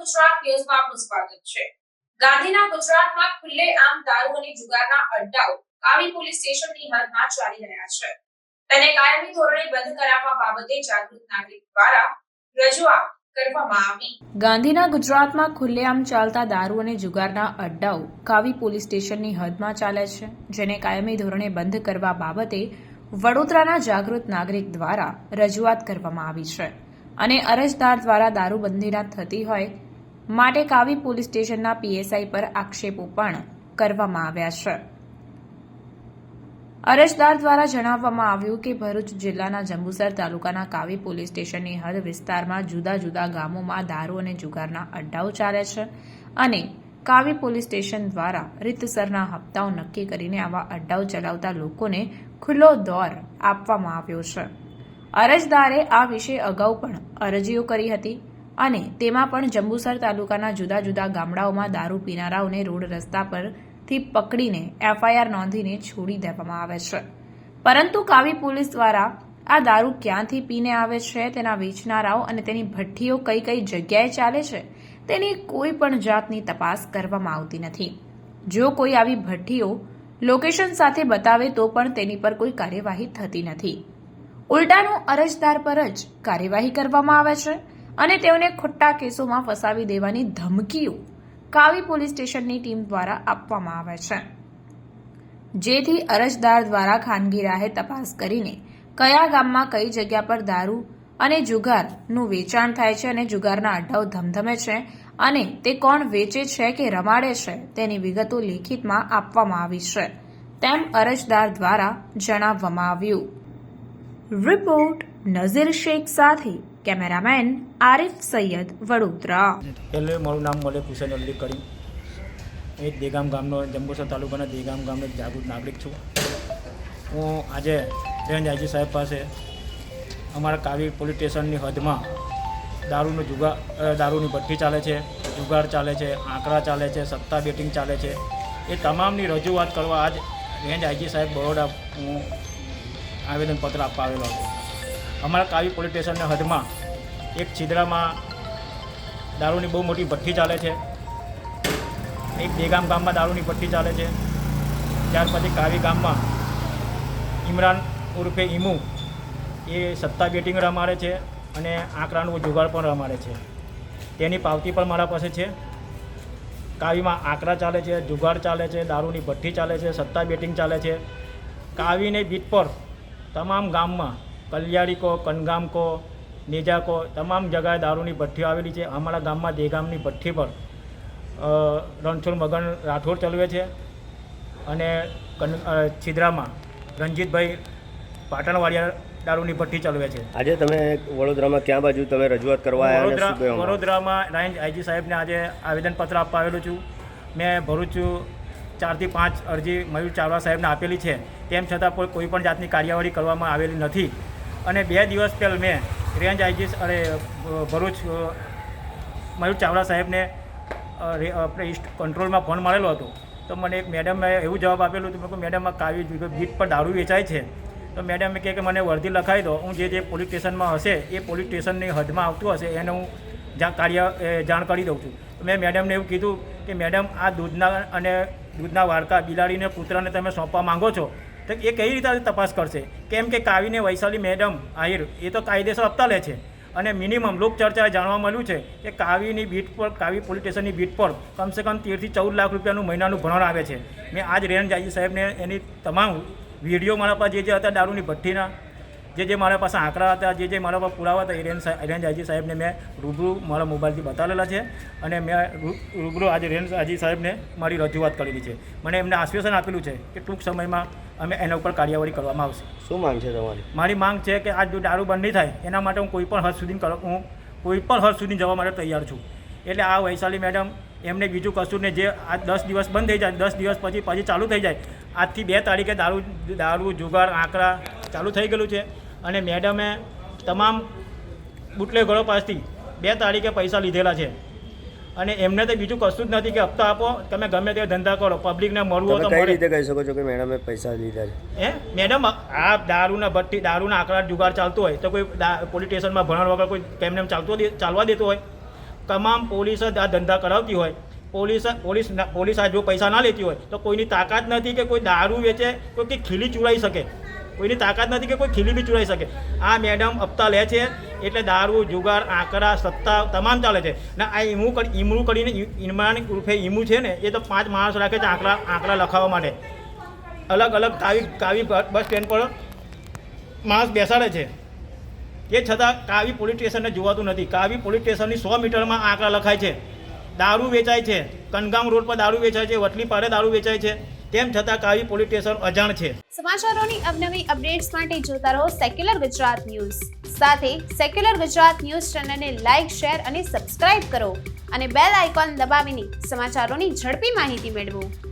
ગુજરાત ન્યૂઝમાં આપનું સ્વાગત છે. ગાંધીના ગુજરાતમાં ખુલ્લેઆમ દારૂ અને જુગારના અડ્ડાઓ કાવી પોલીસ સ્ટેશનની હદમાં ચાલી રહ્યા છે. તેને કાયમી ધોરણે બંધ કરાવવા બાબતે જાગૃત નાગરિક દ્વારા રજૂઆત ગાંધીના ગુજરાતમાં ખુલ્લેઆમ ચાલતા દારૂ અને જુગારના અડ્ડાઓ કાવી પોલીસ સ્ટેશનની હદમાં ચાલે છે, જેને કાયમી ધોરણે બંધ કરવા બાબતે વડોદરાના જાગૃત નાગરિક દ્વારા રજૂઆત કરવામાં આવી છે. અને અરજદાર દ્વારા દારૂબંધીના થતી હોય માટે કાવી પોલીસ સ્ટેશનના પીએસઆઈ પર આક્ષેપો પણ કરવામાં આવ્યા છે. અરજદાર દ્વારા જણાવવામાં આવ્યું કે ભરૂચ જિલ્લાના જંબુસર તાલુકાના કાવી પોલીસ સ્ટેશનની હદ વિસ્તારમાં જુદા જુદા ગામોમાં દારૂ અને જુગારના અડ્ડાઓ ચાલે છે અને કાવી પોલીસ સ્ટેશન દ્વારા રીતસરના હપ્તાઓ નક્કી કરીને આવા અડ્ડાઓ ચલાવતા લોકોને ખુલ્લો દોર આપવામાં આવ્યો છે. અરજદારે આ વિશે અગાઉ પણ અરજીઓ કરી હતી. અને તેમાં પણ જંબુસર તાલુકાના જુદા જુદા ગામડાઓમાં દારૂ પીનારાઓને રોડ રસ્તા પરથી પકડીને એફઆઈઆર નોંધીને છોડી દેવામાં આવે છે. પરંતુ કાવી પોલીસ દ્વારા આ દારૂ ક્યાંથી પીને આવે છે, તેના વેચનારાઓ અને તેની ભઠ્ઠીઓ કઈ કઈ જગ્યાએ ચાલે છે, તેની કોઈ પણ જાતની તપાસ કરવામાં આવતી નથી. જો કોઈ આવી ભઠ્ઠીઓ લોકેશન સાથે બતાવે તો પણ તેની પર કોઈ કાર્યવાહી થતી નથી. ઉલટાનું અરજદાર પર જ કાર્યવાહી કરવામાં આવે છે. અને તેઓને ખોટા કેસોમાં ફસાવી દેવાની ધમકીઓ કાવી પોલીસ સ્ટેશનની ટીમ દ્વારા આપવામાં આવે છે. જેથી અરજદાર દ્વારા ખાનગી રાહે તપાસ કરીને કયા ગામમાં કઈ જગ્યા પર દારૂ અને જુગારનું વેચાણ થાય છે અને જુગારના અડ્ડાઓ ધમધમે છે અને તે કોણ વેચે છે કે રમાડે છે તેની વિગતો લેખિતમાં આપવામાં આવી છે, તેમ અરજદાર દ્વારા જણાવવામાં આવ્યું. રિપોર્ટ નઝીર શેખ સાથે કેમેરામેન આરિફ સૈયદ વડોદરા. એટલે મારું નામ મલેક હુસેન અલી કરીમ. એ દેગામ ગામનો, જંબુસર તાલુકાના દેગામ ગામનો જાગૃત નાગરિક છું. હું આજે રેન્જ આઈજી સાહેબ પાસે અમારા કાવી પોલીસ સ્ટેશનની હદમાં દારૂનો જુગાર દારૂની ભઠ્ઠી ચાલે છે, જુગાર ચાલે છે, આંકડા ચાલે છે, સત્તા બેટિંગ ચાલે છે. એ તમામની રજૂઆત કરવા આજ રેન્જ આઈજી સાહેબ બરોડા હું આવેદનપત્ર આપવા આવેલો હતો અમારા કાવી પોલીસ સ્ટેશનના હદમાં એક છિદ્રામાં દારૂની બહુ મોટી ભઠ્ઠી ચાલે છે. એક બેગામ ગામમાં દારૂની ભઠ્ઠી ચાલે છે. ત્યાર પછી કાવી ગામમાં ઇમરાન ઉર્ફે ઈમુ એ સત્તા બેટિંગ રમાડે છે અને આંકડાનું જુગાડ પણ રમાડે છે. તેની પાવતી પણ મારા પાસે છે. કાવીમાં આંકડા ચાલે છે, જુગાડ ચાલે છે, દારૂની ભઠ્ઠી ચાલે છે, સત્તા બેટિંગ ચાલે છે. કાવીને બીટ પર તમામ ગામમાં કલ્યાણી કો કનગામ કો નેજા કો તમામ જગાએ દારૂની ભઠ્ઠીઓ આવેલી છે. અમારા ગામમાં દેગામની ભઠ્ઠી પર રણછોડ મગન રાઠોડ ચલાવે છે અને છિદ્રામાં રણજીતભાઈ પાટણવાડિયા દારૂની ભઠ્ઠી ચલાવે છે. આજે તમે વડોદરામાં ક્યાં બાજુ તમે રજૂઆત કરવા આવ્યા? વડોદરામાં રેન્જ આઈજી સાહેબને આજે આવેદનપત્ર આપવા આવેલું છું. મેં ભરૂચ ચારથી પાંચ અરજી મયુર ચાવડા સાહેબને આપેલી છે. તેમ છતાં કોઈ કોઈ પણ જાતની કાર્યવાહી કરવામાં આવેલી નથી. અને બે દિવસ પહેલાં મેં રેન્જ આઈજી અરે ભરૂચ મયુર ચાવડા સાહેબને આપણે ઇસ્ટ કંટ્રોલમાં ફોન મળેલો હતો. તો મને એક મેડમે એવું જવાબ આપેલું હતું કે મેડમ, આ કાવી બીટ પર દારૂ વેચાય છે. તો મેડમે કહે કે, મને વર્દી લખાવી દો. હું જે જે પોલીસ સ્ટેશનમાં હશે, એ પોલીસ સ્ટેશનની હદમાં આવતું હશે, એને હું જા કાર્ય જાણ કરી દઉં છું. તો મેં મેડમને એવું કીધું કે, મેડમ, આ દૂધના અને દૂધના વાડકા બિલાડીને, કૂતરાને તમે સોંપવા માંગો છો તો એ કઈ રીતે તપાસ કરશે? કેમ કે કાવીને વૈશાલી મેડમ, આહિર, એ તો કાયદેસર હપ્તા લે છે. અને મિનિમમ લોકચર્ચાએ જાણવા મળ્યું છે કે કાવીની બીટ પર, કાવી પોલીસ સ્ટેશનની બીટ પર કમસે કમ તેરથી ચૌદ લાખ રૂપિયાનું મહિનાનું ભરણ આવે છે. મેં આજ રેન્જ જાજી સાહેબને એની તમામ વીડિયો મારા પાસે જે જે હતા દારૂની ભઠ્ઠીના જે જે મારા પાસે આંકડા હતા જે જે મારા પાસે પુરાવા હતા એ રેન્જ રેન્જ આજી સાહેબને મેં રૂબરૂ મારા મોબાઈલથી બતાવેલા છે અને મેં રૂ- રૂબરૂ આજે રેન્જ આજી સાહેબને મારી રજૂઆત કરેલી છે. મને એમને આશ્વાસન આપેલું છે કે ટૂંક સમયમાં અમે એના ઉપર કાર્યવાહી કરવામાં આવશે. શું માંગ છે તમારી? મારી માંગ છે કે આ જો દારૂ બંધ નહીં થાય એના માટે હું કોઈ પણ હદ સુધી હું કોઈ પણ હદ સુધી જવા માટે તૈયાર છું. એટલે આ વૈશાલી મેડમ એમને બીજું કશું ને જે આ દસ દિવસ બંધ થઈ જાય દસ દિવસ પછી પછી ચાલુ થઈ જાય આજથી બે તારીખે દારૂ દારૂ જુગાર આંકડા ચાલુ થઈ ગયેલું છે. અને મેડમે તમામ બુટલેગરો પાસેથી બે તારીખે પૈસા લીધેલા છે. અને એમને તો બીજું કશું જ નથી કે હપ્તા આપો તમે ગમે તે ધંધા કરો પબ્લિકને મળવું તો કઈ રીતે કહી શકો છો કે મેડમે પૈસા લીધા છે? હે? મેડમ આ દારૂના ભટ્ટી દારૂના આંકડા જુગાર ચાલતો હોય તો કોઈ પોલીસ સ્ટેશનમાં ભણણ વગર કોઈ કેમને ચાલતો ચાલવા દેતો હોય. તમામ પોલીસ જ આ ધંધા કરાવતી હોય. પોલીસ પોલીસ પોલીસ આ જો પૈસા ના લેતી હોય તો કોઈની તાકાત નથી કે કોઈ દારૂ વેચે કોઈ કે ખીલી ચુરાઈ શકે. કોઈની તાકાત નથી કે કોઈ ખીલી બી ચૂરાઈ શકે. આ મેડમ હપ્તા લે છે, એટલે દારૂ, જુગાર આંકડા સત્તા તમામ ચાલે છે. ને આ ઈમુ ઈમરું કરીને ઈમરાન ઉર્ફે ઈમુ છે ને, એ તો પાંચ માણસ રાખે છે આંકડા આંકડા લખાવવા માટે. અલગ અલગ કાવી કાવી બસ સ્ટેન્ડ પર માણસ બેસાડે છે. એ છતાં કાવી પોલીસ સ્ટેશનને જોવાતું નથી. કાવી પોલીસ સ્ટેશનની સો મીટરમાં આંકડા લખાય છે. દારૂ વેચાય છે. કનગામ રોડ પર દારૂ વેચાય છે. વટલી પાડે દારૂ વેચાય છે. તેમ છતાં કાવી પોલીસ સ્ટેશન અજાણ છે. સમાચારોની અવનવી અપડેટ્સ માટે જોતા રહો સેક્યુલર ગુજરાત ન્યૂઝ સાથે સેક્યુલર ગુજરાત ન્યૂઝ ચેનલને લાઇક શેર અને સબસ્ક્રાઇબ કરો અને બેલ આઇકોન દબાવીને સમાચારોની ઝડપી માહિતી મેળવો.